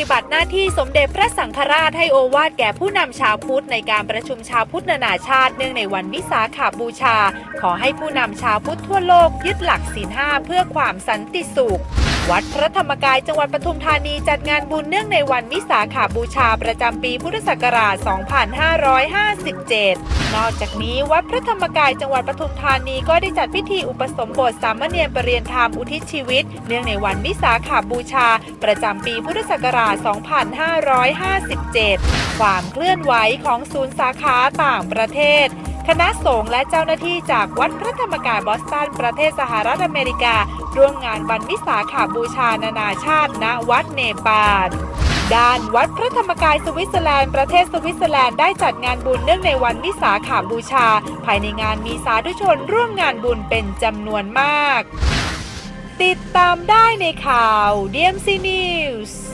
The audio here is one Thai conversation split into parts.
ฏิบัติหน้าที่สมเด็จพระสังฆราชให้โอวาทแก่ผู้นำชาวพุทธในการประชุมชาวพุทธนานาชาติเนื่องในวันวิสาขาบูชา ขอให้ผู้นำชาวพุทธทั่วโลกยึดหลักศีลห้าเพื่อความสันติสุข วัดพระธรรมกายจังหวัดปทุมธานีจัดงานบุญเนื่องในวันวิสาขาบูชาประจำปีพุทธศักราช 2557 นอกจากนี้วัดพระธรรมกายจังหวัดปทุมธานีก็ได้จัดพิธีอุปสมบทสามเณรปรริยนธรรมอุทิศชีวิต เนื่องในวันวิสาขาบูชา ประจำปีพุทธศักราช 2557 ความเคลื่อนไหวของศูนย์สาขาต่างประเทศ คณะสงฆ์และเจ้าหน้าที่จากวัดพระธรรมกายบอสตันประเทศสหรัฐอเมริกา ร่วมงานวันวิสาขาบูชานานาชาติ ณวัดเนปาลด้านวัดพระธรรมกายสวิตเซอร์แลนด์ประเทศสวิตเซอร์แลนด์ได้จัดงานบุญเนื่องในวันวิสาขาบูชา ภายในงานมีสาธุชนร่วมงานบุญเป็นจำนวนมาก ติดตามได้ในข่าว DMC News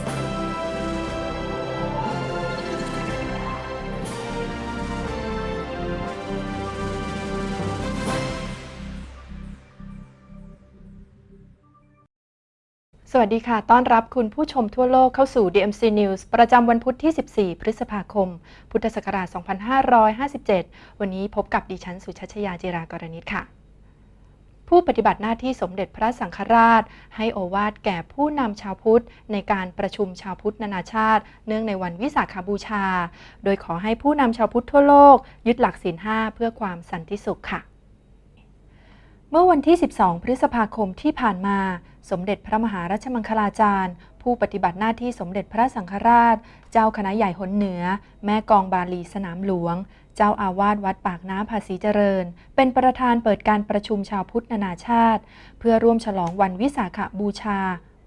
วัสดีค่ะ ต้อนรับคุณผู้ชมทั่วโลกเข้าสู่ DMC News ประจำวันพุธที่ 14 พฤษภาคม พุทธศักราช 2557 วันนี้พบกับดิฉันสุชัชยาจิรากรณิตค่ะ ผู้ปฏิบัติหน้าที่สมเด็จพระสังฆราช ให้โอวาทแก่ผู้นำชาวพุทธ ในการประชุมชาวพุทธนานาชาติ เนื่องในวันวิสาขาบูชา โดยขอให้ผู้นำชาวพุทธทั่วโลก ยึดหลักศีลห้าเพื่อความสันติสุขค่ะ เมื่อวันที่ 12 พฤษภาคมที่ผ่านมา สมเด็จพระมหารัชมังคลาจารย์ ผู้ปฏิบัติหน้าที่สมเด็จพระสังฆราช เจ้าคณะใหญ่หนเหนือ แม่กองบาลีสนามหลวง เจ้าอาวาสวัดปากน้ำภาษีเจริญ เป็นประธานเปิดการประชุมชาวพุทธนานาชาติ เพื่อร่วมฉลองวันวิสาขบูชา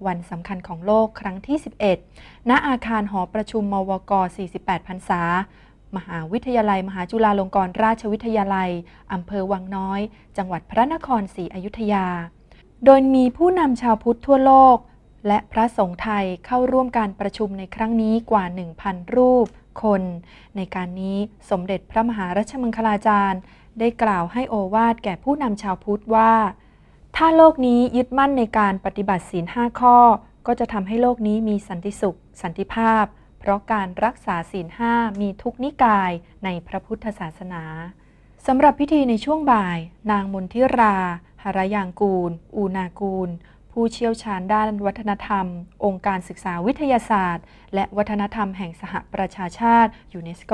วันสำคัญของโลกครั้งที่ 11 ณอาคารหอประชุมมวก 48พรรษา มหาวิทยาลัย มหาจุฬาลงกรณราชวิทยาลัย อำเภอวังน้อย จังหวัดพระนครศรีอยุธยา โดยมีผู้นำชาวพุทธทั่วโลก และพระสงฆ์ไทยเข้าร่วมการประชุมในครั้งนี้กว่า 1,000 รูปคน ในการนี้สมเด็จพระมหารัชมังคลาจารย์ ได้กล่าวให้โอวาทแก่ผู้นำชาวพุทธว่า ถ้าโลกนี้ยึดมั่นในการปฏิบัติศีลห้าข้อ ก็จะทำให้โลกนี้มีสันติสุข สันติภาพ เพราะการรักษาศีลห้ามีทุกนิกายในพระพุทธศาสนาสำหรับพิธีในช่วงบ่าย นางมนทิรา หรยางกูล อูนากูล ผู้เชี่ยวชาญด้านวัฒนธรรม องค์การศึกษาวิทยาศาสตร์ และวัฒนธรรมแห่งสหประชาชาติยูเนสโก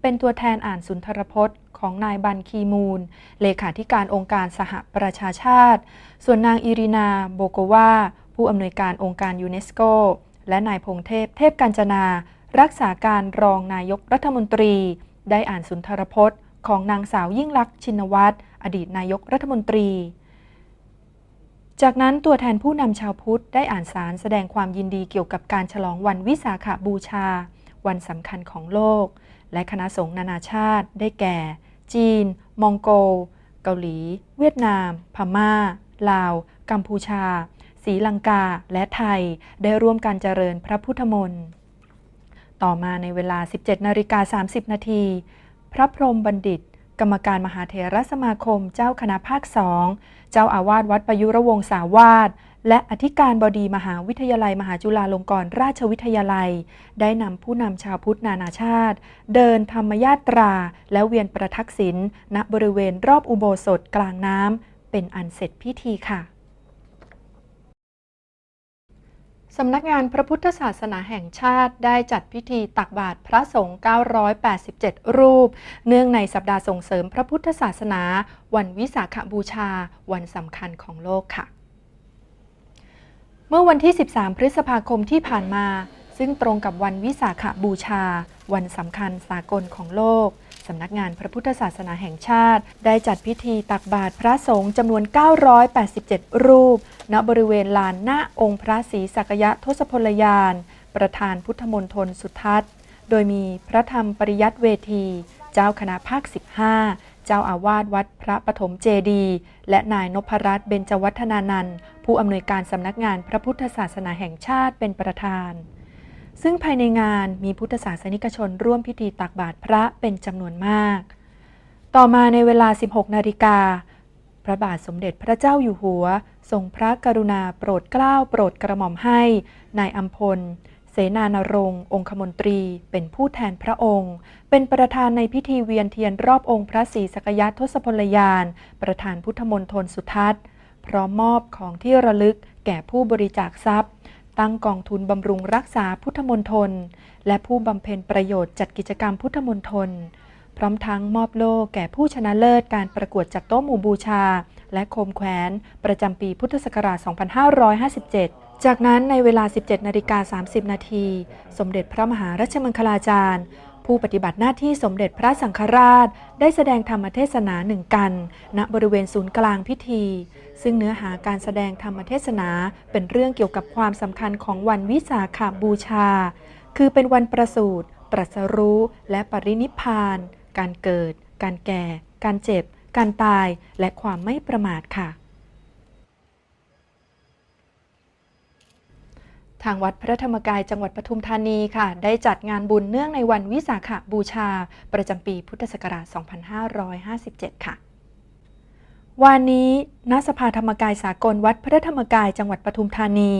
เป็นตัวแทนอ่านสุนทรพจน์ ของนายบันคีมูล เลขาธิการองค์การสหประชาชาติ ส่วนนางอิรินา โบโกวาผู้อำนวยการองค์การยูเนสโก และนายพงเทพ เทพกัญจนา รักษาการรองนายกรัฐมนตรี ได้อ่านสุนทรพจน์ ของนางสาวยิ่งลักษณ์ชินวัตร อดีตนายกรัฐมนตรี จากนั้นตัวแทนผู้นำชาวพุทธได้อ่านสารแสดงความยินดีเกี่ยวกับการฉลองวันวิสาขบูชา วันสำคัญของโลก และคณะสงฆ์นานาชาติ ได้แก่ จีน มองโกลเกาหลี เวียดนาม พม่า ลาว กัมพูชา ศรีลังกา และไทย ได้ร่วมการเจริญพระพุทธมนต์ ต่อมาในเวลา 17นาฬิกา30 นาที พระพรหมบัณฑิต กรรมการมหาเถรสมาคมเจ้าคณะภาคสอง เจ้าอาวาสวัดประยุรวงศาวาสและอธิการบดีมหาวิทยาลัย มหาจุฬาลงกรณราชวิทยาลัย ได้นำผู้นำชาวพุทธนานาชาติ เดินธรรมยาตรา และเวียนประทักษิณณบริเวณรอบอุโบสถกลางน้ำเป็นอันเสร็จพิธีค่ะ สำนักงานพระพุทธศาสนาแห่งชาติได้จัดพิธีตักบาตรพระสงฆ์ 987 รูป เนื่องในสัปดาห์ส่งเสริมพระพุทธศาสนา วันวิสาขบูชา วันสำคัญของโลกค่ะ เมื่อวันที่ 13 พฤษภาคมที่ผ่านมา ซึ่งตรงกับวันวิสาขบูชา วันสำคัญสากลของโลก สำนักงานพระพุทธศาสนาแห่งชาติ ได้จัดพิธีตักบาตรพระสงฆ์จำนวน 987 รูป ณ บริเวณลานหน้าองค์พระศรีสักยะทศพลยาน ประธานพุทธมณฑลสุทัศน์ โดยมีพระธรรมปริยัติเวที เจ้าคณะภาค 15 เจ้าอาวาสวัดพระปฐมเจดี และนายนพรัตน์เบญจวัฒนานันท์ผู้อำนวยการสำนักงานพระพุทธศาสนาแห่งชาติเป็นประธาน ซึ่งภายในงานมีพุทธศาสนิกชนร่วมพิธีตักบาตรพระเป็นจำนวนมาก ต่อมาในเวลา 16 นาฬิกา พระบาทสมเด็จพระเจ้าอยู่หัว ทรงพระกรุณาโปรดเกล้าโปรดกระหม่อมให้นายอัมพล เสนานรงค์องคมนตรี เป็นผู้แทนพระองค์ เป็นประธานในพิธีเวียนเทียนรอบองค์พระศรีสกยะทศพลยาน ประธานพุทธมณฑลสุทัศน์ พร้อมมอบของที่ระลึกแก่ผู้บริจาคทรัพย์ ตั้งกองทุนบำรุงรักษาพุทธมณฑลและผู้บำเพ็ญประโยชน์จัดกิจกรรมพุทธมณฑลพร้อมทั้งมอบโล่แก่ผู้ชนะเลิศการประกวดจัดโต๊ะหมู่บูชา และโคมแขวน ประจำปีพุทธศักราช 2557จากนั้นในเวลา 17 นาฬิกา 30 นาที สมเด็จพระมหารัชมังคลาจารย์ ผู้ปฏิบัติหน้าที่สมเด็จพระสังฆราช ได้แสดงธรรมเทศนาหนึ่งกัน ณ บริเวณศูนย์กลางพิธี ซึ่งเนื้อหาการแสดงธรรมเทศนาเป็นเรื่องเกี่ยวกับความสำคัญของวันวิสาขบูชา คือเป็นวันประสูติตรัสรู้ และปรินิพาน การเกิด การแก่ การเจ็บ การตาย และความไม่ประมาทค่ะ ทางวัดพระธรรมกายจังหวัดปทุมธานีค่ะ ได้จัดงานบุญเนื่องในวันวิสาขบูชา ประจำปีพุทธศักราช 2557 ค่ะ วันนี้ณสภาธรรมกายสากลวัดพระธรรมกายจังหวัดปทุมธานี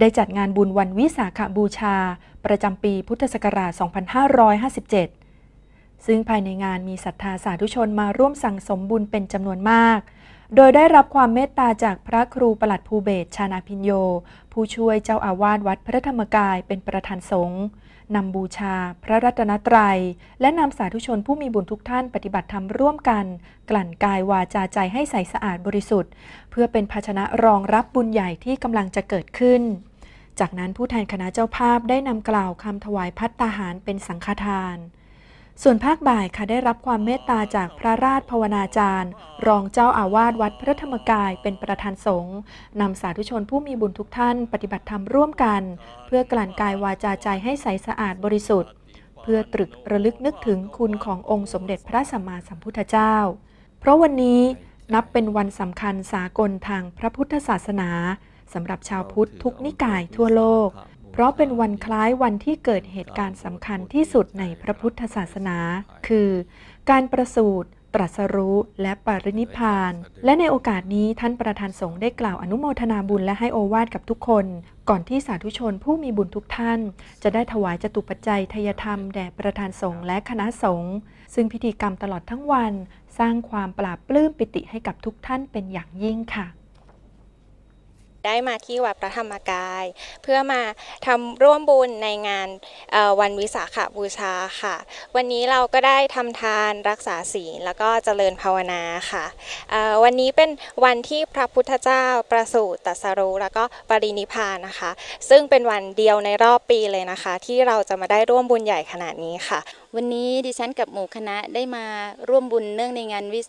ได้จัดงานบุญวันวิสาขบูชา ประจำปีพุทธศักราช 2557 ซึ่งภายในงานมีศรัทธาสาธุชนมาร่วมสั่งสมบุญเป็นจำนวนมาก โดยได้รับความเมตตาจากพระครูประหลัดภูเบศชานาพิญโย ผู้ช่วยเจ้าอาวาสวัดพระธรรมกายเป็นประธานสงฆ์ นำบูชา พระรัตนตรัย และนำสาธุชนผู้มีบุญทุกท่านปฏิบัติธรรมร่วมกัน กลั่นกายวาจาใจให้ใสสะอาดบริสุทธิ์ เพื่อเป็นภาชนะรองรับบุญใหญ่ที่กำลังจะเกิดขึ้น จากนั้นผู้แทนคณะเจ้าภาพได้นำกล่าวคำถวายพัตตาหารเป็นสังฆทาน ส่วนภาคบ่ายค่ะได้รับความเมตตาจากพระราชภาวนาจารย์ รองเจ้าอาวาสวัดพระธรรมกายเป็นประธานสงฆ์นำสาธุชนผู้มีบุญทุกท่าน ปฏิบัติธรรมร่วมกัน เพื่อกลั่นกายวาจาใจให้ใสสะอาดบริสุทธิ์ เพื่อตรึกระลึกนึกถึงคุณขององค์สมเด็จพระสัมมาสัมพุทธเจ้า เพราะวันนี้นับเป็นวันสำคัญสากลทางพระพุทธศาสนาสำหรับชาวพุทธทุกนิกายทั่วโลก ราะเป็นวันคล้ายวันที่เกิดเหตุการณ์สำคัญที่สุดในพระพุทธศาสนา คือ การประสูติตรัสรู้และปรินิพาน และในโอกาสนี้ท่านประธานสงฆ์ได้กล่าวอนุโมทนาบุญและให้โอวาทกับทุกคน ก่อนที่สาธุชนผู้มีบุญทุกท่าน จะได้ถวายจตุปัจจัยทายธรรมแด่ประธานสงฆ์และคณะสงฆ์ซึ่งพิธีกรรมตลอดทั้งวัน สร้างความปราบปลื้มปิติให้กับทุกท่านเป็นอย่างยิ่งค่ะ ได้มาที่วัดพระธรรมกาย เพื่อมาทำร่วมบุญในงานวันวิสาขบูชาค่ะ วันนี้เราก็ได้ทำทานรักษาศีลแล้วก็เจริญภาวนาค่ะ วันนี้เป็นวันที่พระพุทธเจ้าประสูติตรัสรู้แล้วก็ปรินิพพานนะคะ ซึ่งเป็นวันเดียวในรอบปีเลยนะคะ ที่เราจะมาได้ร่วมบุญใหญ่ขนาดนี้ค่ะ วันนี้ดิฉันกับหมู่คณะได้มาร่วมบุญเนื่องในงานวิส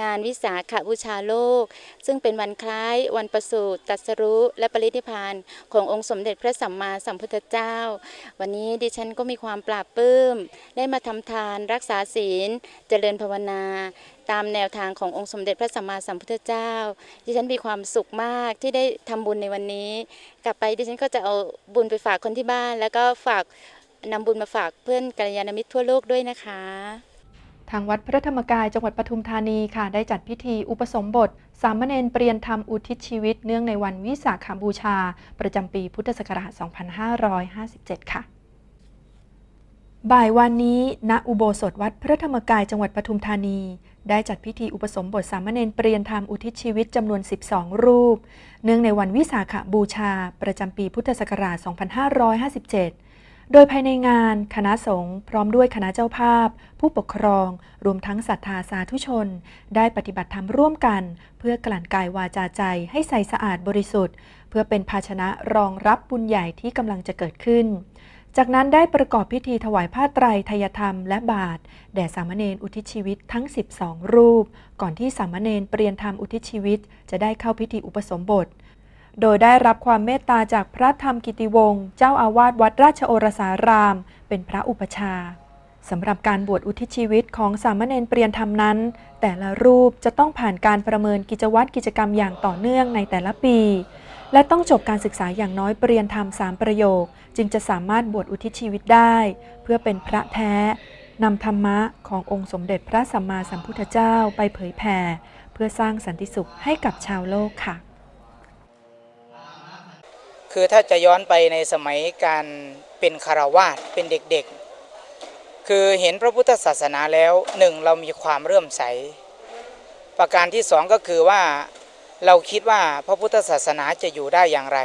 งานวิสาขบูชาโลก ซึ่งเป็นวันคล้ายวันประสูติตรัสรู้และปรินิพานขององค์สมเด็จพระสัมมาสัมพุทธเจ้า วันนี้ดิฉันก็มีความปราบปลื้ม ได้มาทำทานรักษาศีล เจริญภาวนาตามแนวทางขององค์สมเด็จพระสัมมาสัมพุทธเจ้า ดิฉันมีความสุขมากที่ได้ทำบุญในวันนี้ กลับไปดิฉันก็จะเอาบุญไปฝากคนที่บ้าน แล้วก็ฝากนำบุญมาฝากเพื่อนกัลยาณมิตรทั่วโลกด้วยนะคะ ทางวัดพระธรรมกายจังหวัดปทุมธานีค่ะ ได้จัดพิธีอุปสมบท สามเณรเปลี่ยนธรรมอุทิศชีวิต เนื่องในวันวิสาขบูชา ประจำปีพุทธศักราช 2557 ค่ะบ่ายวันนี้ ณ อุโบสถวัดพระธรรมกายจังหวัดปทุมธานี ได้จัดพิธีอุปสมบทสามเณรเปลี่ยนธรรมอุทิศชีวิตจำนวน 12 รูป เนื่องในวันวิสาขบูชา ประจำปีพุทธศักราช 2557 โดยภายในงานคณะสงฆ์พร้อมด้วยคณะเจ้าภาพ ผู้ปกครอง รวมทั้งศรัทธาสาธุชน ได้ปฏิบัติธรรมร่วมกัน เพื่อกลั่นกายวาจาใจให้ใสสะอาดบริสุทธิ์ เพื่อเป็นภาชนะรองรับบุญใหญ่ที่กำลังจะเกิดขึ้น จากนั้นได้ประกอบพิธีถวายผ้าไตรทยธรรมและบาตรแด่สามเณรอุทิศชีวิตทั้ง 12 รูป ก่อนที่สามเณรเปลี่ยนธรรมอุทิศชีวิต จะได้เข้าพิธีอุปสมบท โดยได้รับความเมตตาจากพระธรรมกิติวงศ์เจ้าอาวาสวัดราชโอรสาราม เป็นพระอุปชาสำหรับการบวชอุทิศชีวิตของสามเณรเปลี่ยนธรรมนั้น แต่ละรูปจะต้องผ่านการประเมินกิจวัตรกิจกรรมอย่างต่อเนื่องในแต่ละปี และต้องจบการศึกษาอย่างน้อยเปลี่ยนธรรมสามประโยค จึงจะสามารถบวชอุทิศชีวิตได้ เพื่อเป็นพระแท้นำธรรมะขององค์สมเด็จพระสัมมาสัมพุทธเจ้าไปเผยแผ่ เพื่อสร้างสันติสุขให้กับชาวโลกค่ะ คือถ้าจะย้อนไปในสมัยการเป็นคารวาสเป็นเด็กๆ คือเห็นพระพุทธศาสนาแล้วหนึ่งเรามีความเรื่มใส ประการที่สองก็คือว่าเราคิดว่าพระพุทธศาสนาจะอยู่ได้อย่างไร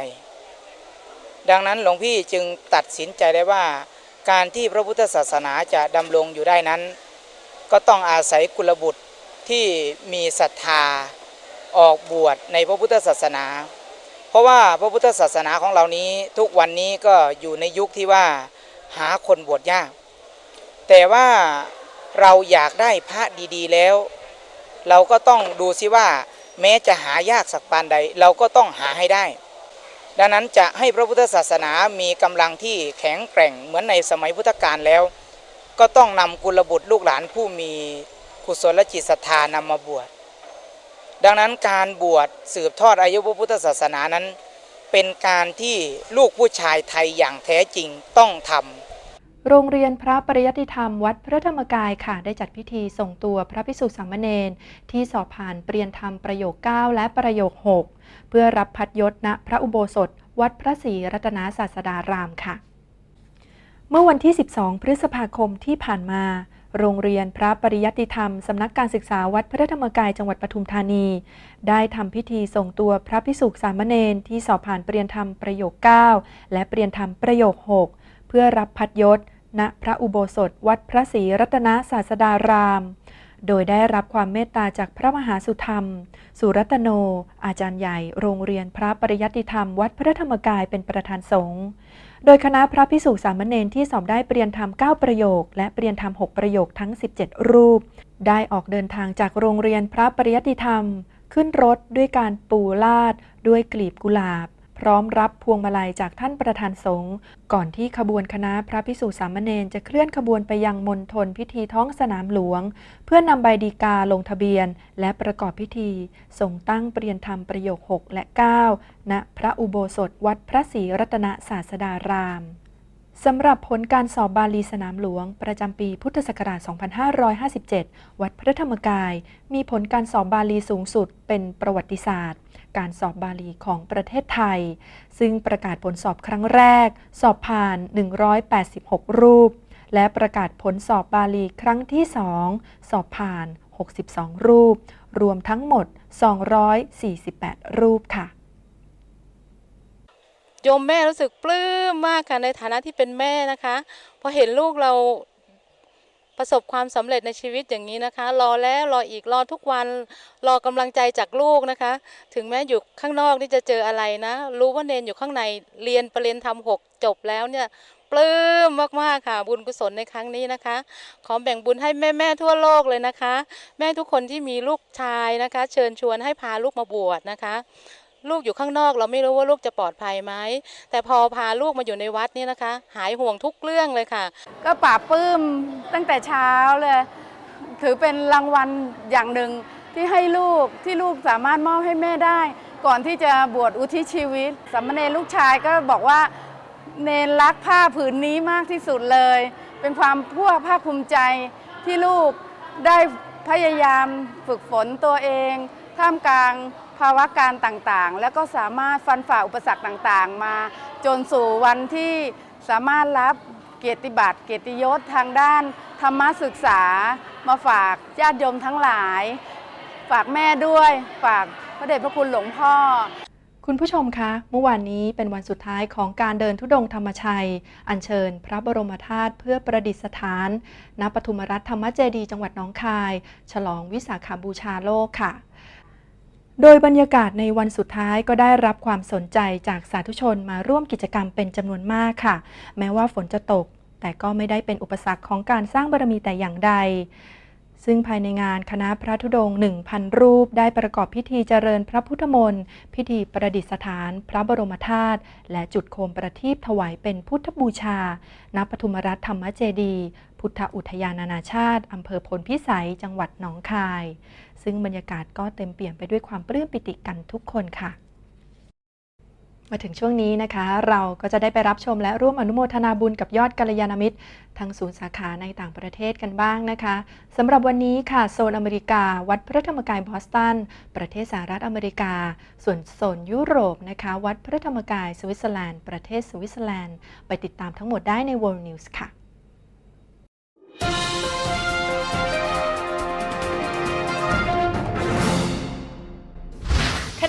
ดังนั้นหลวงพี่จึงตัดสินใจได้ว่า การที่พระพุทธศาสนาจะดำรงอยู่ได้นั้น ก็ต้องอาศัยกุลบุตรที่มีศรัทธาออกบวชในพระพุทธศาสนา ราะว่าพระพุทธศาสนาของเรานี้ทุกวันนี้ก็อยู่ในยุคที่ว่าหาคนบวชยาก แต่ว่าเราอยากได้พระดีๆแล้ว เราก็ต้องดูซิว่า แม้จะหายากสักปานใด เราก็ต้องหาให้ได้ ดังนั้นจะให้พระพุทธศาสนามีกำลังที่แข็งแกร่งเหมือนในสมัยพุทธกาลแล้ว ก็ต้องนำกุลบุตรลูกหลานผู้มีกุศลจิตศรัทธานำมาบวช ดังนั้นการบวชสืบทอดอายุพระพุทธศาสนานั้น เป็นการที่ลูกผู้ชายไทยอย่างแท้จริงต้องทำโรงเรียนพระปริยัติธรรมวัดพระธรรมกายค่ะ ได้จัดพิธีส่งตัวพระภิกษุสามเณรที่สอบผ่านเปลี่ยนธรรมประโยค 9 และประโยค 6 เพื่อรับพัดยศณพระอุโบสถ วัดพระศรีรัตนศาสดารามค่ะ เมื่อวันที่ 12 พฤษภาคมที่ผ่านมา โรงเรียนพระปริยัติธรรม สำนักการศึกษาวัดพระธรรมกายจังหวัดปทุมธานี ได้ทำพิธีส่งตัวพระพิสุขสามเณรที่สอบผ่านเปลี่ยนธรรมประโยค 9 และเปลี่ยนธรรมประโยค 6 เพื่อรับพัดยศณพระอุโบสถ วัดพระศรีรัตนศาสดาราม โดยได้รับความเมตตาจากพระมหาสุธรรม สุรัตโน อาจารย์ใหญ่ โรงเรียนพระปริยัติธรรม วัดพระธรรมกายเป็นประธานสงฆ์โดยคณะพระพิสุสามเณรที่สอบได้เปลี่ยนธรรม 9 ประโยค และเปลี่ยนธรรม 6 ประโยคทั้ง 17 รูป ได้ออกเดินทางจากโรงเรียนพระปริยัติธรรม ขึ้นรถด้วยการปูลาด ด้วยกลีบกุหลาบ พร้อมรับพวงมาลัยจากท่านประธานสงฆ์ก่อนที่ขบวนคณะพระพิสุสามเณรจะเคลื่อนขบวนไปยังมณฑลพิธีท้องสนามหลวง เพื่อนำใบดีกาลงทะเบียน และประกอบพิธีส่งตั้งเปลี่ยนธรรมประโยค 6 และ 9 ณพระอุโบสถวัดพระศรีรัตนศาสดาราม สำหรับผลการสอบบาลีสนามหลวง ประจำปีพุทธศักราช 2557 วัดพระธรรมกาย มีผลการสอบบาลีสูงสุดเป็นประวัติศาสตร์ การสอบบาลีของประเทศไทย ซึ่งประกาศผลสอบครั้งแรก สอบผ่าน 186 รูป และประกาศผลสอบบาลีครั้งที่ 2 สอบผ่าน 62 รูป รวมทั้งหมด 248 รูปค่ะ โยมแม่รู้สึกปลื้มมากค่ะในฐานะที่เป็นแม่นะคะพอเห็นลูกเราประสบความสำเร็จในชีวิตอย่างนี้นะคะ รอแล้วรออีกรอทุกวัน รอกำลังใจจากลูกนะคะ ถึงแม้อยู่ข้างนอกนี่จะเจออะไรนะ รู้ว่าเนนอยู่ข้างในเรียนประเรียนทำหกจบแล้วเนี่ยปลื้มมากๆค่ะ บุญกุศลในครั้งนี้นะคะ ขอแบ่งบุญให้แม่ๆทั่วโลกเลยนะคะ แม่ทุกคนที่มีลูกชายนะคะ เชิญชวนให้พาลูกมาบวชนะคะ ลูกอยู่ข้างนอก เราไม่รู้ว่าลูกจะปลอดภัยไหมแต่พอพาลูกมาอยู่ในวัดนี่นะคะ หายห่วงทุกเรื่องเลยค่ะ ก็ปราปลื้มตั้งแต่เช้าเลย ถือเป็นรางวัลอย่างหนึ่งที่ให้ลูกที่ลูกสามารถมอบให้แม่ได้ ก่อนที่จะบวชอุทิศชีวิตสามเณรลูกชายก็บอกว่าเนนรักผ้าผืนนี้มากที่สุดเลย เป็นความพัวภาคภูมิใจที่ลูกได้พยายามฝึกฝนตัวเอง ท่ามกลาง ภาวะการต่างๆ แล้วก็สามารถฟันฝ่าอุปสรรคต่างๆ มาจนสู่วันที่สามารถรับเกียรติบัตรเกียรติยศทางด้านธรรมศึกษา มาฝากญาติโยมทั้งหลาย ฝากแม่ด้วย ฝากพระเดชพระคุณหลวงพ่อ คุณผู้ชมคะ เมื่อวานนี้เป็นวันสุดท้ายของการเดินทุดงธรรมชัย อัญเชิญพระบรมธาตุเพื่อประดิษฐานณปทุมรัฐธรรมเจดีจังหวัดหนองคาย ฉลองวิสาขาบูชาโลกค่ะ โดยบรรยากาศในวันสุดท้ายก็ได้รับความสนใจจากสาธุชนมาร่วมกิจกรรมเป็นจำนวนมากค่ะ แม้ว่าฝนจะตก แต่ก็ไม่ได้เป็นอุปสรรคของการสร้างบารมีแต่อย่างใด ซึ่งภายในงานคณะพระธุดงค์1,000 รูปได้ประกอบพิธีเจริญพระพุทธมนต์ พิธีประดิษฐาน พระบรมธาตุและจุดโคมประทีปถวายเป็นพุทธบูชา ณ ปทุมรัฐธรรมเจดี พุทธอุทยานนานาชาติอำเภอพลพิสัย จังหวัดหนองคาย ซึ่งบรรยากาศก็เต็มเปี่ยมไปด้วยความปลื้มปิติกันทุกคนค่ะ มาถึงช่วงนี้นะคะ เราก็จะได้ไปรับชมและร่วมอนุโมทนาบุญกับยอดกัลยาณมิตรทั้งศูนย์สาขาในต่างประเทศกันบ้างนะคะสำหรับวันนี้ค่ะ โซนอเมริกา วัดพระธรรมกายบอสตัน ประเทศสหรัฐอเมริกา ส่วนโซนยุโรปนะคะ วัดพระธรรมกายสวิตเซอร์แลนด์ประเทศสวิตเซอร์แลนด์ ไปติดตามทั้งหมดได้ใน World News ค่ะ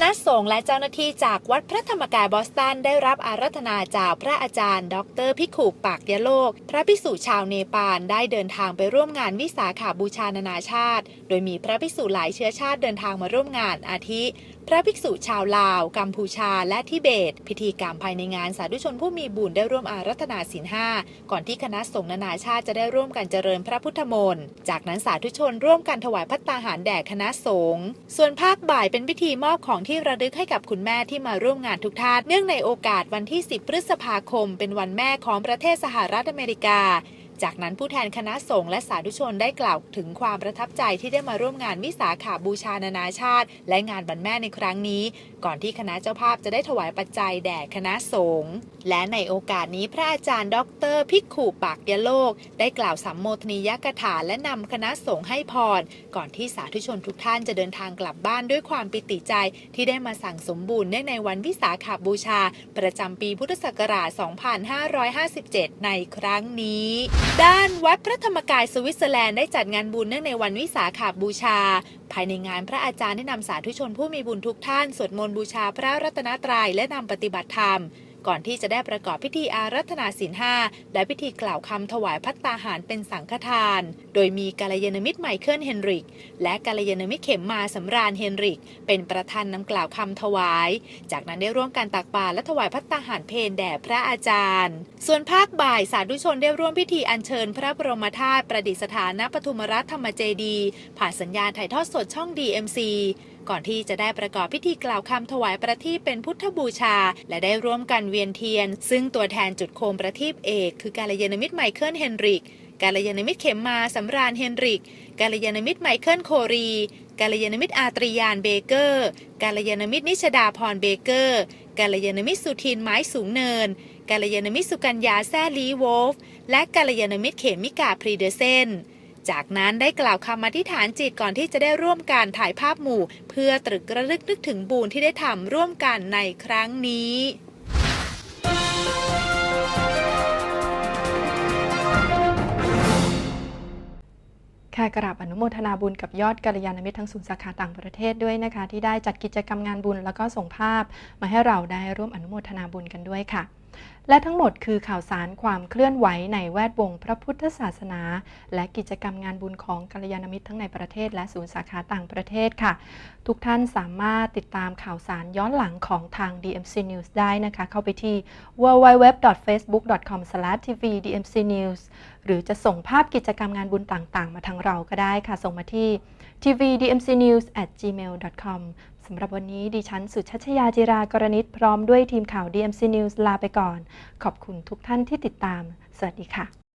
ณะสงฆ์และเจ้าหน้าที่จากวัดพระธรรมกายบอสตันได้รับอาราธนาจากพระอาจารย์ ดรพิขุปากยโลก พระภิกษุชาวเนปาลได้เดินทางไปร่วมงานวิสาขาบูชานานาชาติ โดยมีพระภิกษุหลายเชื้อชาติเดินทางมาร่วมงานอาทิ พระภิกษุชาวลาว กัมพูชา และทิเบต พิธีกรรมภายในงานสาธุชนผู้มีบุญได้ร่วมอารัธนาศีลห้าก่อนที่คณะสงฆ์นานาชาติจะได้ร่วมกันเจริญพระพุทธมนต์ จากนั้นสาธุชนร่วมกันถวายพัตตาหารแด่คณะสงฆ์ ส่วนภาคบ่ายเป็นพิธีมอบของที่ระลึกให้กับคุณแม่ที่มาร่วมงานทุกท่าน เนื่องในโอกาสวันที่ 10 พฤษภาคม เป็นวันแม่ของประเทศสหรัฐอเมริกา จากนั้นผู้แทนคณะสงฆ์และสาธุชนได้กล่าวถึงความประทับใจที่ได้มาร่วมงานวิสาขาบูชานานาชาติ และงานวันแม่ในครั้งนี้ ก่อนที่คณะเจ้าภาพจะได้ถวายปัจจัยแด่คณะสงฆ์และในโอกาสนี้พระอาจารย์ดอกเตอรพิกขุปากยโลก ได้กล่าวสัมโมทนียกถาและนำคณะสงฆ์ให้พร ก่อนที่สาธุชนทุกท่านจะเดินทางกลับบ้านด้วยความปิติใจที่ได้มาสั่งสมบูรณ์เนื่องในวันวิสาขาบูชา ประจำปีพุทธศักราช 2557 ในครั้งนี้ ด้านวัดพระธรรมกายสวิตเซอร์แลนด์ได้จัดงานบุญเนื่องในวันวิสาขาบูชา ภายในงานพระอาจารย์ได้นำสาธุชนผู้มีบุญทุกท่าน สวดมนต์บูชาพระรัตนตรัยและนำปฏิบัติธรรม ก่อนที่จะได้ประกอบพิธีอารัธนาศีลห้าและพิธีกล่าวคำถวายพัตตาหารเป็นสังฆทาน โดยมีกาลยานมิตรไมเคิลเฮนริก และกาลยานมิตรเข็มมาสำราญเฮนริก เป็นประธานนำกล่าวคำถวาย จากนั้นได้ร่วมกันตักบาตรและถวายพัตตาหารเพนแด่พระอาจารย์ ส่วนภาคบ่ายสาธุชนได้ร่วมพิธีอัญเชิญพระบรมธาตุประดิษฐานณปฐุมรัฐธรรมเจดี ผ่านสัญญาณถ่ายทอดสดช่อง DMC ก่อนที่จะได้ประกอบพิธีกล่าวคำถวายประทีปเป็นพุทธบูชา และได้ร่วมกันเวียนเทียน ซึ่งตัวแทนจุดโคมประทีปเอก คือกาลยานมิตรไมเคิลเฮนริกกาลยานมิตรเข็มมาสำราญเฮนริก กาลยานมิตรไมเคิลโครี กาลยานมิตรอาตริยานเบเกอร์ กาลยานมิตรนิชดาพรเบเกอร์ กาลยานมิตรสุทินไม้สูงเนิน กาลยานมิตรสุกัญญาแซ่ลีโวลฟและกาลยานมิตรเขมิกาพรีเดเซน จากนั้นได้กล่าวคำอธิษฐานจิตก่อนที่จะได้ร่วมการถ่ายภาพหมู่ เพื่อตรึกระลึกนึกถึงบุญที่ได้ทำร่วมกันในครั้งนี้ค่ะกราบอนุโมทนาบุญกับยอดกัลยาณมิตรทั้งศูนย์สาขาต่างประเทศด้วยนะคะ ที่ได้จัดกิจกรรมงานบุญแล้วก็ส่งภาพมาให้เราได้ร่วมอนุโมทนาบุญกันด้วยค่ะ และทั้งหมดคือข่าวสารความเคลื่อนไหวในแวดวงพระพุทธศาสนา และกิจกรรมงานบุญของกัลยาณมิตรทั้งในประเทศ และศูนย์สาขาต่างประเทศค่ะ ทุกท่านสามารถติดตามข่าวสารย้อนหลังของทาง DMC News ได้นะคะ เข้าไปที่ www.facebook.com/tvdmcnews หรือจะส่งภาพกิจกรรมงานบุญต่างๆ มาทางเราก็ได้ค่ะ ส่งมาที่ tvdmcnews@gmail.com สำหรับวันนี้ดิฉันสุชัชยาจิรากรณิตพร้อมด้วยทีมข่าว DMC News ลาไปก่อน ขอบคุณทุกท่านที่ติดตาม สวัสดีค่ะ